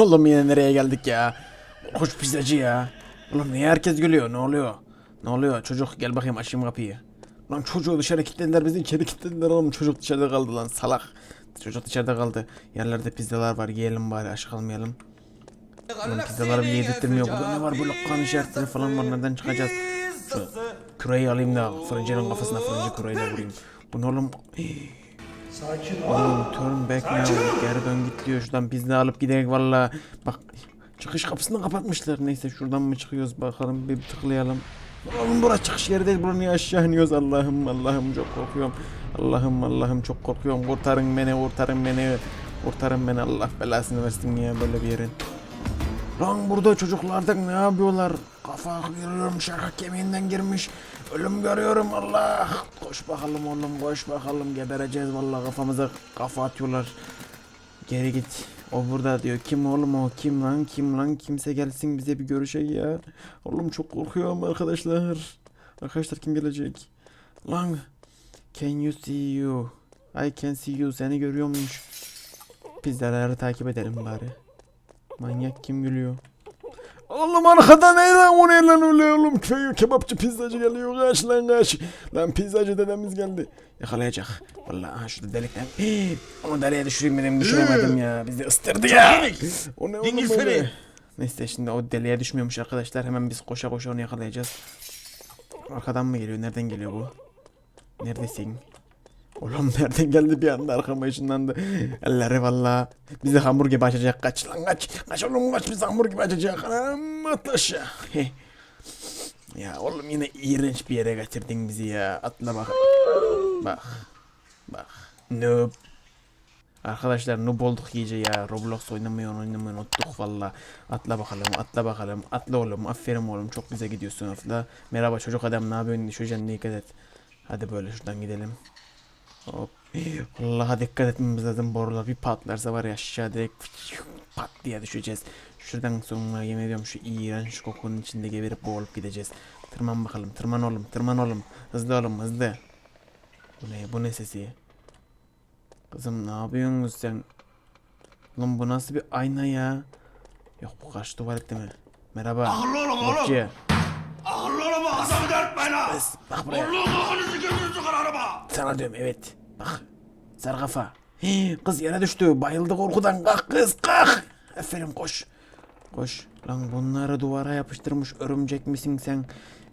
Oğlum yine nereye geldik ya? Kuş pizzacı ya. Oğlum niye herkes gülüyor? Ne oluyor? Ne oluyor? Çocuk gel bakayım açayım kapıyı. Lan çocuğu dışarı kilitlediler bizi içeri kilitlediler oğlum. Çocuk dışarıda kaldı lan salak. Çocuk dışarıda kaldı. Yerlerde pizzalar var yiyelim bari aç kalmayalım. Oğlum pizzaları bir yedirtmiyor. Burada ne var böyle kan işaretleri falan var nereden çıkacağız? Şu küreği alayım da fırıncının kafasına fırıncı küreğiyle vurayım. Bu ne oğlum? Oğlum turn back now. Geri dön git diyor. Şuradan pizza alıp gidelim valla. Bak çıkış kapısını kapatmışlar. Neyse şuradan mı çıkıyoruz bakalım bir tıklayalım. Oğlum burası çıkış yeri değil. Buraya niye aşağı iniyoruz? Allah'ım Allah'ım çok korkuyorum. Allah'ım Allah'ım çok korkuyorum. Kurtarın beni kurtarın beni. Kurtarın beni Allah belasını versin ya böyle bir yerin. Lan burada çocuklardan ne yapıyorlar? Kafa görüyorum şaka kemiğinden girmiş. Ölüm görüyorum Allah. Koş bakalım oğlum koş bakalım gebereceğiz vallahi kafamıza kafa atıyorlar. Geri git. O burada diyor. Kim oğlum o? Kim lan? Kim lan? Kimse gelsin bize bir görüşey ya. Oğlum çok korkuyorum arkadaşlar. Arkadaşlar kim gelecek? Lan. Can you see you? I can see you. Seni görüyormuş. Pizzaları takip edelim bari. Manyak kim gülüyor? Oğlum arkada ne lan o ne lan öyle oğlum? Köy kebapçı pizzacı geliyor. Kaç lan kaç. Lan pizzacı dedemiz geldi. Yakalayacak. Vallahi aha şurada delikten. Onu deliğe düşüreyim dedim düşüremedim ya. Bizi ıstırdı ya. O ne oğlum seni. neyse şimdi o deliğe düşmüyormuş arkadaşlar. Hemen biz koşa koşa onu yakalayacağız. Arkadan mı geliyor? Nereden geliyor bu? Neredesin Oğlum nereden geldi bir anda arkama ışınlandı. Elleri valla. Bizi hamur gibi açacak. Kaç lan kaç. Kaç oğlum kaç bizi hamur gibi açacak. Aşağı. Heh. ya oğlum yine iğrenç bir yere getirdin bizi ya. Atla bak. Bak. Bak. Noob. Arkadaşlar noob olduk iyice ya. Roblox oynamayı oynamayı unuttuk valla. Atla bakalım atla bakalım. Atla oğlum aferin oğlum çok güzel gidiyorsun atla. Merhaba çocuk adam ne yapıyorsun? Düşeceksin dikkat et. Hadi böyle şuradan gidelim. Hop. Allah'a dikkat etmemiz lazım. Borular bir patlarsa var ya aşağı direkt pat diye düşeceğiz. Şuradan sonra yemin ediyorum şu iğrenç kokunun içinde geberip boğulup gideceğiz. Tırman bakalım. Tırman oğlum. Tırman oğlum. Hızlı oğlum hızlı. Bu ne? Bu ne sesi? Kızım ne yapıyorsun sen? Lan bu nasıl bir ayna ya? Yok bu karşı tuvalet değil mi? Merhaba. Oğlum. Topçu. Kız, Bak buraya. Allah'ın kafanızı gözünüzü kır araba. Sana diyorum evet. Bak. Sarı kafa. Hii, kız yere düştü. Bayıldı korkudan. Kalk kız kalk. Aferin koş. Koş. Lan bunları duvara yapıştırmış örümcek misin sen?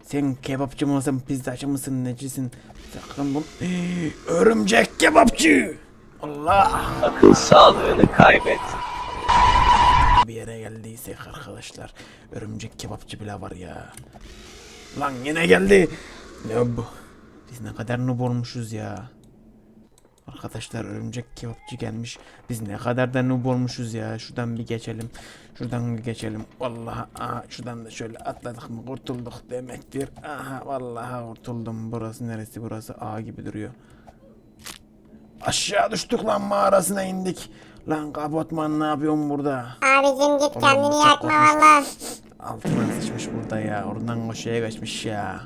Sen kebapçı mısın, pizzacı mısın, necisin? Sakın bunu... Hii, örümcek kebapçı! Allah! Akıl sağlığını kaybet. Bir yere geldiysek arkadaşlar. Örümcek kebapçı bile var ya. Lan yine geldi. Ne bu? Biz ne kadar noob olmuşuz ya. Arkadaşlar örümcek kebapçı gelmiş. Biz ne kadar da noob olmuşuz ya. Şuradan bir geçelim. Şuradan bir geçelim. Vallahi aha, şuradan da şöyle atladık mı kurtulduk demektir. Aha vallahi kurtuldum. Burası neresi? Burası A gibi duruyor. Aşağı düştük lan mağarasına indik. Lan kapotman ne yapıyorsun burada? Abicim git Oğlum, kendini yakma valla. Altına sıçmış burada ya. Oradan koşuya kaçmış ya.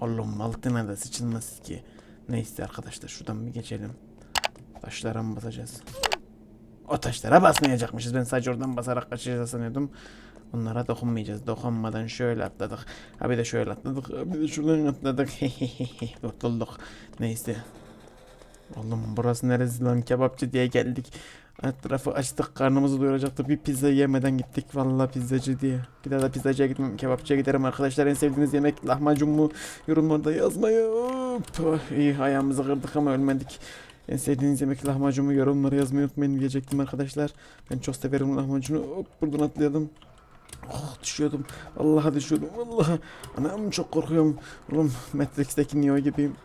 Oğlum altına da sıçılmaz ki. Neyse arkadaşlar şuradan bir geçelim. Taşlara mı basacağız? O taşlara basmayacakmışız. Ben sadece oradan basarak kaçacağız sanıyordum. Onlara dokunmayacağız. Dokunmadan şöyle atladık. Ha bir de şöyle atladık. Ha bir de şuradan atladık. Kurtulduk. Neyse. Oğlum burası neresi lan kebapçı diye geldik. Alt tarafı açtık karnımızı doyuracaktık. Bir pizza yemeden gittik vallahi pizzacı diye. Bir daha da pizzacıya gitmem kebapçıya giderim arkadaşlar. En sevdiğiniz yemek lahmacun mu? Yorumlarda yazmayı. Hop. İyi ayağımızı kırdık ama ölmedik. En sevdiğiniz yemek lahmacun mu? Yorumlara yazmayı unutmayın diyecektim arkadaşlar. Ben çok severim lahmacunu. Hop buradan atlayalım. Oh düşüyordum. Allah'a düşüyordum. Vallahi. Anam çok korkuyorum. Oğlum Matrix'teki Neo gibiyim.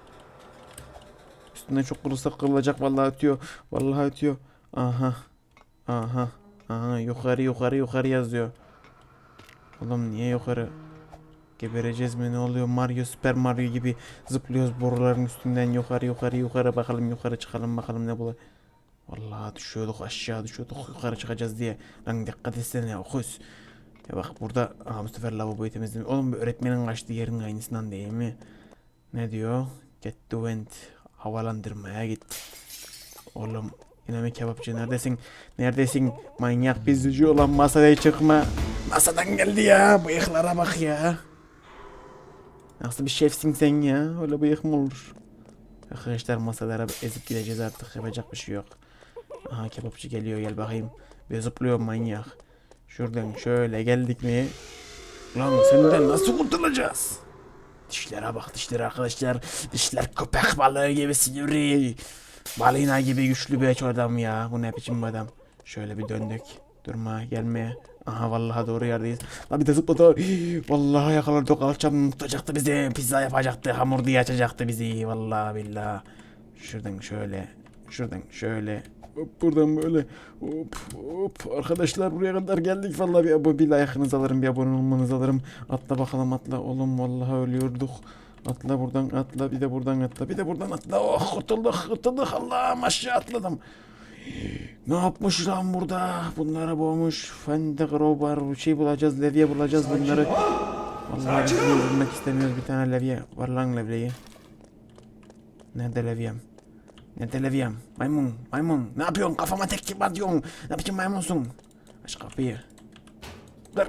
Üstünden çok vurursak kırılacak vallahi ötüyor. Vallahi ötüyor. Aha. Aha. Aha yukarı yukarı yukarı yazıyor. Oğlum niye yukarı? Gebereceğiz mi ne oluyor? Mario Super Mario gibi zıplıyoruz boruların üstünden yukarı yukarı yukarı bakalım yukarı çıkalım bakalım ne bulay. Vallahi düşüyorduk aşağı düşüyorduk yukarı çıkacağız diye. Lan dikkat etsene kus. Ya bak burada aha bu sefer lavaboyu temizledim. Oğlum bu öğretmenin kaçtığı yerin aynısından değil mi? Ne diyor? Get to vent. Havalandırmaya git. Oğlum Mi kebapçı neredesin? Neredesin? Manyak bizdici olan masaya çıkma. Masadan geldi ya. Bıyıklara bak ya. Nasıl bir şefsin sen ya? Öyle bıyık mı olur? Arkadaşlar masalara ezip gideceğiz artık. Yapacak bir şey yok. Aha kebapçı geliyor gel bakayım. Bir zıplıyor manyak. Şuradan şöyle geldik mi? Lan senden nasıl kurtulacağız? Dişlere bak dişlere arkadaşlar. Dişler köpek balığı gibi sivri. Balina gibi güçlü bir adam ya. Bu ne biçim adam? Şöyle bir döndük. Durma gelme. Aha vallahi doğru yerdeyiz. La bir de zıpladı. Vallahi yakaladık. Alçam tutacaktı bizi. Pizza yapacaktı. Hamur diye açacaktı bizi. Vallahi billahi. Şuradan şöyle. Şuradan şöyle. Hop buradan böyle. Hop hop. Arkadaşlar buraya kadar geldik. Vallahi bir, bir like'ınızı alırım. Bir abone olmanızı alırım. Atla bakalım atla. Oğlum vallahi ölüyorduk. Atla buradan atla. Bir de buradan atla. Bir de buradan atla. Oh kurtulduk kurtulduk. Allah'ım aşağı atladım. Ne yapmış lan burada? Bunları boğmuş. Fende crowbar şey bulacağız. Levye bulacağız bunları. Vallahi biz bunu öldürmek istemiyoruz. Bir tane levye. Var lan levyeyi. Nerede levyem? Nerede levyem? Maymun, maymun. Ne yapıyorsun? Kafama tek kim atıyorsun? Ne biçim maymunsun? Aç kapıyı. Dur.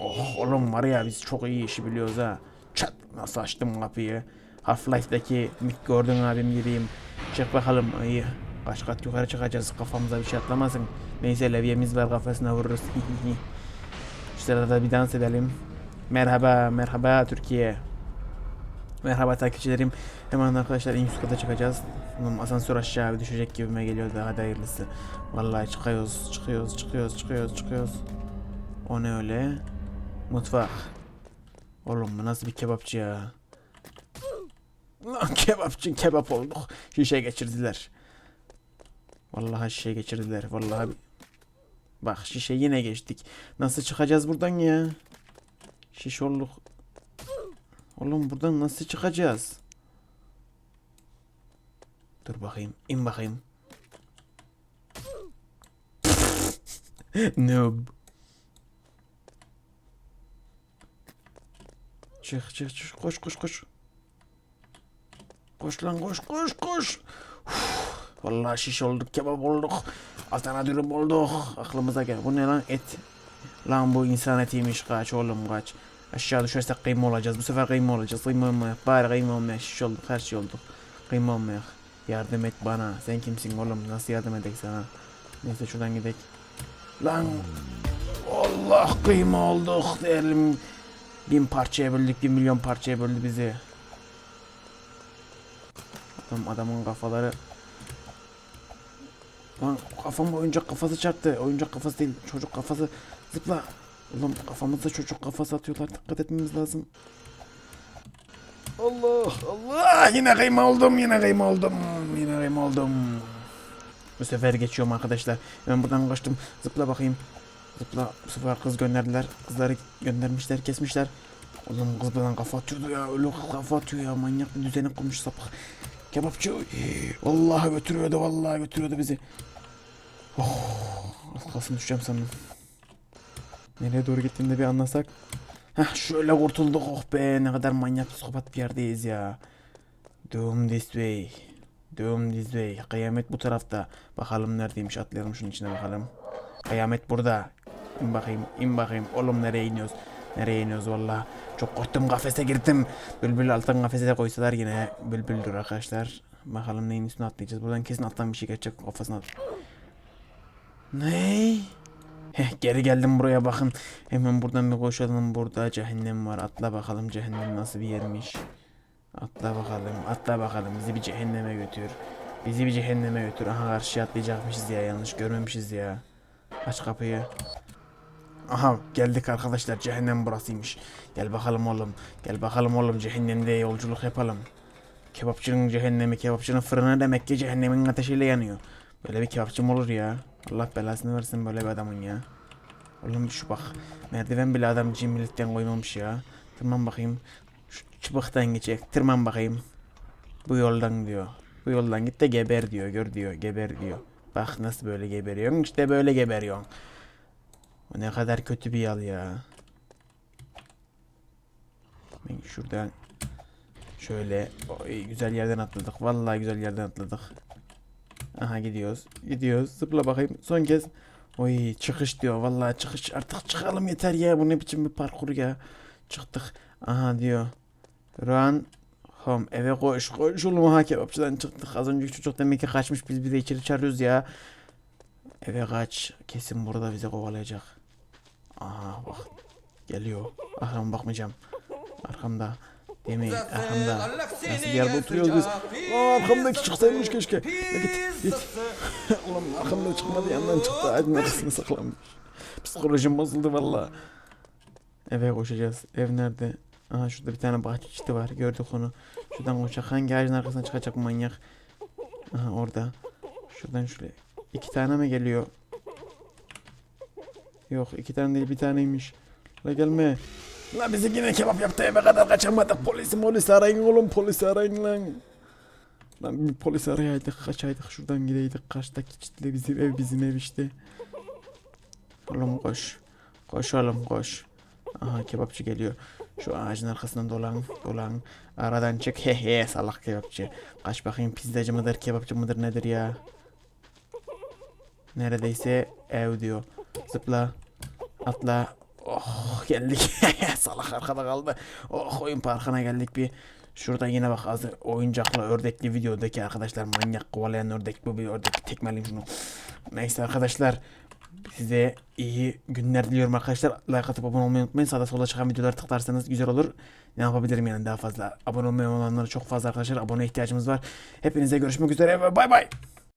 Oh oğlum var ya biz çok iyi işi biliyoruz ha. Çat nasıl açtım kapıyı. Half-Life'daki Mick Gordon abim gibiyim. Çık bakalım iyi. Kaç kat yukarı çıkacağız kafamıza bir şey atlamasın. Neyse levyemiz var kafasına vururuz. Sırada bir dans edelim. Merhaba merhaba Türkiye. Merhaba takipçilerim. Hemen arkadaşlar en üst kata çıkacağız. Oğlum asansör aşağı bir düşecek gibime geliyor daha da hayırlısı. Vallahi çıkıyoruz, çıkıyoruz, çıkıyoruz, çıkıyoruz, çıkıyoruz. O ne öyle? Mutfak. Oğlum bu nasıl bir kebapçı ya? Lan kebapçı kebap olduk. Şişe geçirdiler. Vallahi şişe geçirdiler. Vallahi Bak şişe yine geçtik. Nasıl çıkacağız buradan ya? Şiş olduk. Oğlum buradan nasıl çıkacağız? Dur bakayım. in bakayım. Noob. Çık çık çık koş koş koş. Koş lan koş koş koş. Uf, Vallahi şiş olduk kebap olduk. Adana dürüm olduk. Aklımıza gel. Bu ne lan et? Lan bu insan etiymiş kaç oğlum kaç. Aşağı düşersek kıyma olacağız. Bu sefer kıyma olacağız. Kıyma olmayak. Bari kıyma olmayak. Şiş olduk. Her şey olduk. Kıyma olmayak. Yardım et bana. Sen kimsin oğlum? Nasıl yardım edek sana? Neyse şuradan gidelim. Lan Allah kıyma olduk. Değerlim bin parçaya böldük. Bir milyon parçaya böldü bizi. Adam, adamın kafaları Lan kafam oyuncak kafası çarptı. Oyuncak kafası değil. Çocuk kafası. Zıpla. Ulan kafamıza çocuk kafası atıyorlar. Dikkat etmemiz lazım. Allah Allah. Yine kıyma oldum. Yine kıyma oldum. Yine kıyma oldum. Bu sefer geçiyorum arkadaşlar. Ben buradan kaçtım. Zıpla bakayım. Zıpla. Bu sefer kız gönderdiler. Kızları göndermişler. Kesmişler. Oğlum kız bana kafa atıyordu ya. Öyle kafa atıyor ya. Manyak bir düzeni kurmuş sapık. Kebapçı. Vallahi götürüyordu. Vallahi götürüyordu bizi. Oh, az kalsın düşeceğim sandım. Nereye doğru gittiğini de bir anlasak. Heh şöyle kurtulduk oh be ne kadar manyak psikopat bir yerdeyiz ya. Doom this way. Doom this way. Kıyamet bu tarafta. Bakalım neredeymiş atlayalım şunun içine bakalım. Kıyamet burada. İn bakayım in bakayım. Oğlum nereye iniyoruz? Nereye iniyoruz valla. Çok korktum kafese girdim. Bülbül altın kafese de koysalar yine bülbüldür arkadaşlar. Bakalım neyin üstüne atlayacağız. Buradan kesin alttan bir şey geçecek kafasına. Ne? Heh geri geldim buraya bakın. Hemen buradan bir koşalım. Burada cehennem var. Atla bakalım cehennem nasıl bir yermiş. Atla bakalım. Atla bakalım. Bizi bir cehenneme götür. Bizi bir cehenneme götür. Aha karşıya atlayacakmışız ya. Yanlış görmemişiz ya. Aç kapıyı. Aha geldik arkadaşlar. Cehennem burasıymış. Gel bakalım oğlum. Gel bakalım oğlum. Cehennemde yolculuk yapalım. Kebapçının cehennemi, kebapçının fırını demek ki cehennemin ateşiyle yanıyor. Böyle bir kebapçı mı olur ya? Allah belasını versin böyle bir adamın ya. Oğlum şu bak. Merdiven bile adam cimrilikten koymamış ya. Tırman bakayım. Şu çıbıktan geçecek. Tırman bakayım. Bu yoldan diyor. Bu yoldan git de geber diyor. Gör diyor. Geber diyor. Bak nasıl böyle geberiyorsun. İşte böyle geberiyorsun. Bu ne kadar kötü bir yol ya. Ben şuradan şöyle Oy, güzel yerden atladık. Vallahi güzel yerden atladık. Aha gidiyoruz. Gidiyoruz. Zıpla bakayım. Son kez. Oy çıkış diyor. Vallahi çıkış. Artık çıkalım yeter ya. Bu ne biçim bir parkur ya. Çıktık. Aha diyor. Run home. Eve koş. Koş oğlum ha kebapçıdan çıktık. Az önceki çocuk demek ki kaçmış. Biz bir içeri çağırıyoruz ya. Eve kaç. Kesin burada bizi kovalayacak. Aha bak. Geliyor. Arkama bakmayacağım. Arkamda. Mi? Arkamda. Nasıl bir yerde oturuyoruz biz? Aa, arkamdaki çıksaymış keşke. Ya git git. Ulan arkamda çıkmadı yandan çıktı. Ağacın arkasına saklanmış. Psikolojim bozuldu valla. Eve koşacağız. Ev nerede? Aha şurada bir tane bahçe çiti var. Gördük onu. Şuradan koşacak. Hangi ağacın arkasına çıkacak manyak? Aha orada. Şuradan şöyle. iki tane mi geliyor? Yok iki tane değil bir taneymiş. La gelme. La bizi yine kebap yaptı eve kadar kaçamadık. Polisi molisi arayın oğlum polisi arayın lan. Lan bir polis arayaydık kaçaydık şuradan gideydik. Karşıdaki çitle bizim ev bizim ev işte. Oğlum koş. Koş oğlum koş. Aha kebapçı geliyor. Şu ağacın arkasından dolan dolan. Aradan çık he he salak kebapçı. Kaç bakayım pizzacı mıdır kebapçı mıdır nedir ya. Neredeyse ev diyor. Zıpla. Atla. Oh geldik. salak arkada kaldı. Oh oyun parkına geldik bir. Şurada yine bak az oyuncaklı ördekli videodaki arkadaşlar manyak kovalayan ördek bu bir ördek tekmeliyim şunu. Neyse arkadaşlar size iyi günler diliyorum arkadaşlar. Like atıp abone olmayı unutmayın. Sağda solda çıkan videoları tıklarsanız güzel olur. Ne yapabilirim yani daha fazla. Abone olmayan olanlara çok fazla arkadaşlar abone ihtiyacımız var. Hepinize görüşmek üzere ve bay bay.